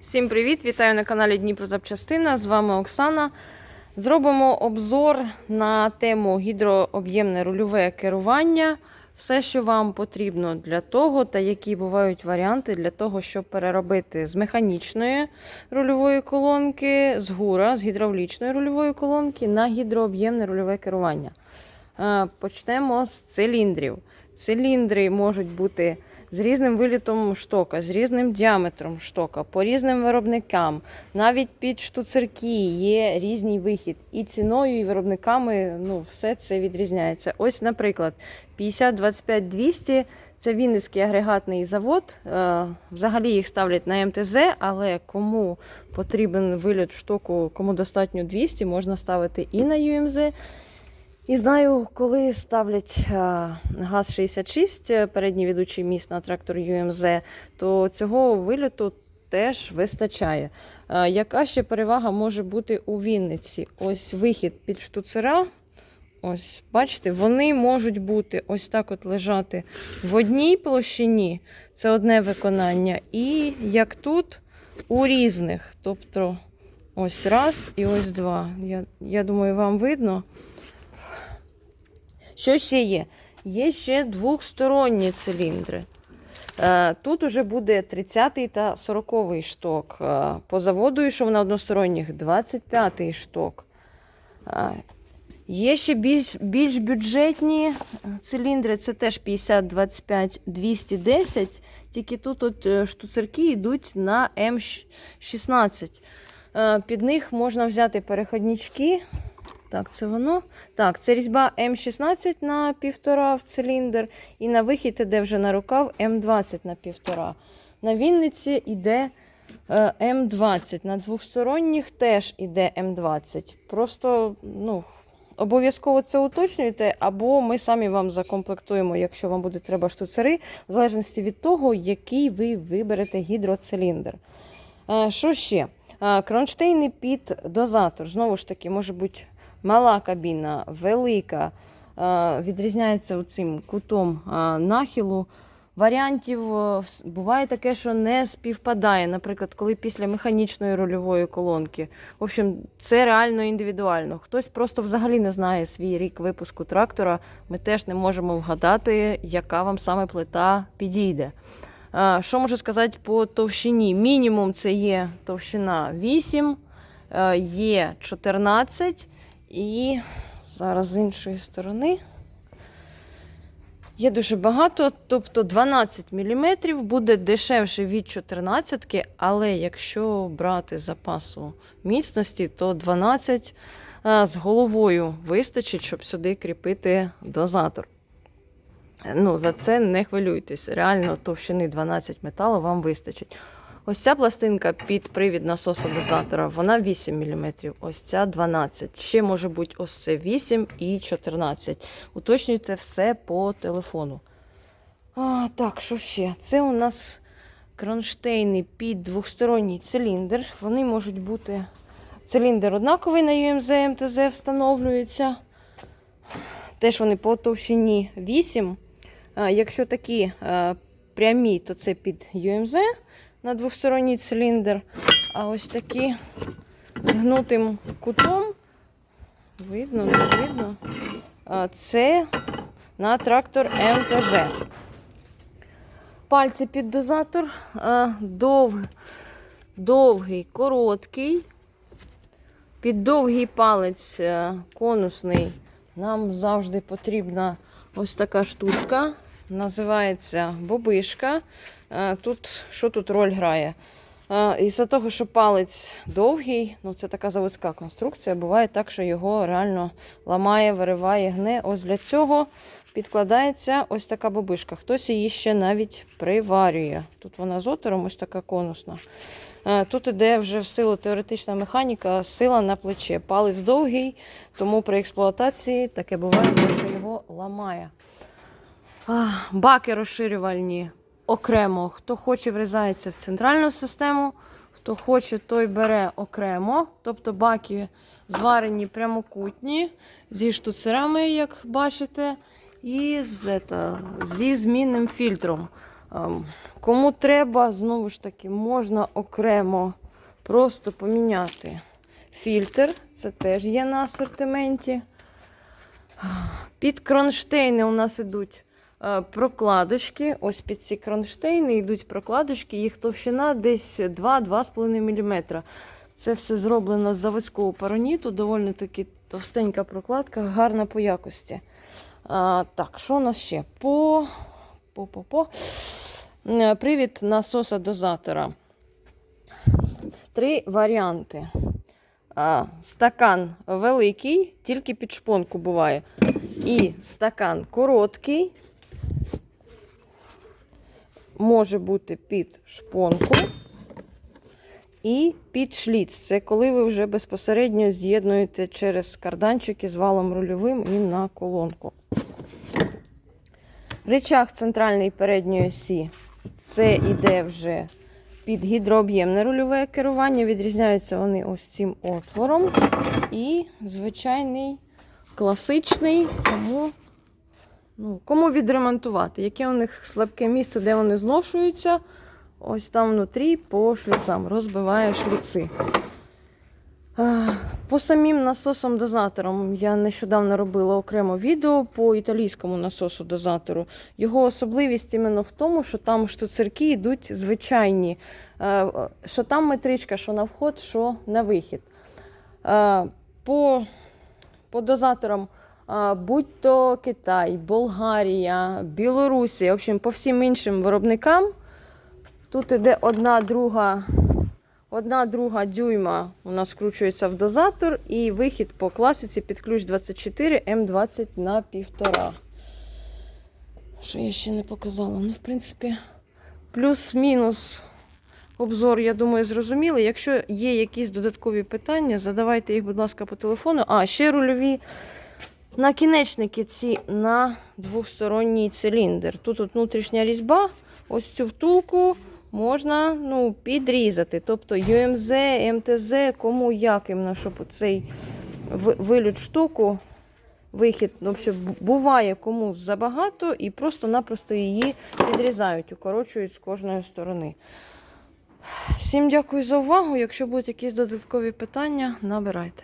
Всім привіт! Вітаю на каналі Дніпро Запчастина. З вами Оксана. Зробимо обзор на тему гідрооб'ємне рульове керування. Все, що вам потрібно для того, та які бувають варіанти для того, щоб переробити з механічної рульової колонки, з гура, з гідравлічної рульової колонки на гідрооб'ємне рульове керування. Е, Почнемо з циліндрів. Циліндри можуть бути з різним вилітом штока, з різним діаметром штока, по різним виробникам. Навіть під штуцерки є різний вихід. І ціною, і виробниками ну, все це відрізняється. Ось, наприклад, 50-25-200 це Вінницький агрегатний завод. Е, Взагалі їх ставлять на МТЗ, але кому потрібен виліт штоку, кому достатньо 200, можна ставити і на ЮМЗ. І знаю, коли ставлять е, ГАЗ-66, е, передній ведучий міст на трактор ЮМЗ, то цього вильоту теж вистачає. Е, Яка ще перевага може бути у Вінниці? Ось вихід під штуцера. Ось, бачите, вони можуть бути ось так от лежати в одній площині, це одне виконання, і як тут у різних. Тобто ось раз і ось два. Я, я думаю, вам видно. Що ще є? Є ще двохсторонні циліндри. Е, Тут уже буде 30 та 40 шток. Е, По заводу йшов на односторонніх 25 шток. Е, Є ще більш, більш бюджетні циліндри, це теж 50, 25, 210, тільки тут от штуцерки йдуть на М16. Е, Під них можна взяти переходнички. Так, це воно. Так, це різьба М16 на 1,5 в циліндр, і на вихід іде вже на рукав М20 на 1,5. На Вінниці йде е, М20. На двосторонніх теж іде М20. Просто ну, обов'язково це уточнюйте, або ми самі вам закомплектуємо, якщо вам буде треба штуцери, в залежності від того, який ви виберете гідроциліндр. Е, Що ще? Е, Кронштейни під дозатор. Знову ж таки, може бути мала кабіна, велика, е, відрізняється цим кутом е, нахилу. Варіантів е, буває таке, що не співпадає. Наприклад, коли після механічної рульової колонки. В общем, це реально індивідуально. Хтось просто взагалі не знає свій рік випуску трактора. Ми теж не можемо вгадати, яка вам саме плита підійде. Що можу сказати по товщині? Мінімум це є товщина 8, е, є 14 і зараз з іншої сторони. Є дуже багато, тобто 12 мм буде дешевше від 14, але якщо брати запасу міцності, то 12 е, з головою вистачить, щоб сюди кріпити дозатор. Ну, за це не хвилюйтесь. Реально товщини 12 металу вам вистачить. Ось ця пластинка під привід насоса дозатора, вона 8 мм, ось ця 12. Ще може бути ось це 8 і 14. Уточнюйте все по телефону. А, так, що ще? Це у нас кронштейни під двосторонній циліндр. Вони можуть бути. Циліндр однаковий на UMZ МТЗ встановлюється. Теж вони по товщині 8. А, Якщо такі прямі, то це під UMZ на двосторонній циліндр. А ось такі з гнутим кутом. Видно, не видно. Це на трактор МТЗ. Пальці під дозатор. а, Дов... Довгий, короткий. Під довгий палець е, конусний нам завжди потрібна ось така штучка. Називається бобишка. Е, Тут що тут роль грає? Е, Із-за того, що палець довгий, ну це така заводська конструкція, буває так, що його реально ламає, вириває, гне. Ось для цього підкладається ось така бобишка. Хтось її ще навіть приварює. Тут вона з отвором, ось така конусна. Е, Тут іде вже в силу теоретична механіка, сила на плече. Палець довгий, тому при експлуатації таке буває, що його ламає. Баки розширювальні окремо. Хто хоче, врізається в центральну систему, хто хоче, той бере окремо. Тобто баки зварені прямокутні зі штуцерами, як бачите, і з, ета, зі змінним фільтром. Ем, Кому треба, знову ж таки, можна окремо просто поміняти фільтр. Це теж є на асортименті. Під кронштейни у нас ідуть прокладочки. Ось під ці кронштейни йдуть прокладочки, їх товщина десь 2-2,5 мм. Це все зроблено з заводського пароніту, доволі таки товстенька прокладка, гарна по якості. А, так, що у нас ще? По, по, по, по. Е, Привід насоса дозатора. Три варіанти. А, стакан великий, тільки під шпонку буває. І стакан короткий. Може бути під шпонку. І під шліц. Це коли ви вже безпосередньо з'єднуєте через карданчики з валом рульовим і на колонку. Речах центральної передньої осі. Це йде вже під гідрооб'ємне рульове керування. Відрізняються вони ось цим отвором. І звичайний класичний, кому, ну, кому відремонтувати. Яке у них слабке місце, де вони зношуються. Ось там внутрі по шліцам розбиває шліци. По самим насосам-дозаторам я нещодавно робила окремо відео по італійському насосу-дозатору. Його особливість іменно в тому, що там штуцерки йдуть звичайні, Е, що там метричка, що на вход, що на вихід. Е, По, по дозаторам, будь то Китай, Болгарія, Білорусія, в общем, по всім іншим виробникам. Тут іде одна друга, одна друга дюйма у нас вкручується в дозатор, і вихід по класиці під ключ 24 М20 на 1,5. Що я ще не показала? Ну, в принципі, плюс-мінус обзор, я думаю, зрозуміли. Якщо є якісь додаткові питання, задавайте їх, будь ласка, по телефону. А, ще рульові накінечники ці на двосторонній циліндр. Тут от внутрішня різьба, ось цю втулку можна ну, підрізати. Тобто UMZ, МТЗ, кому як іменно, щоб цей ви- вилют штуку, вихід, ну, що буває кому забагато, і просто-напросто її підрізають, укорочують з кожної сторони. Всім дякую за увагу. Якщо будуть якісь додаткові питання, набирайте.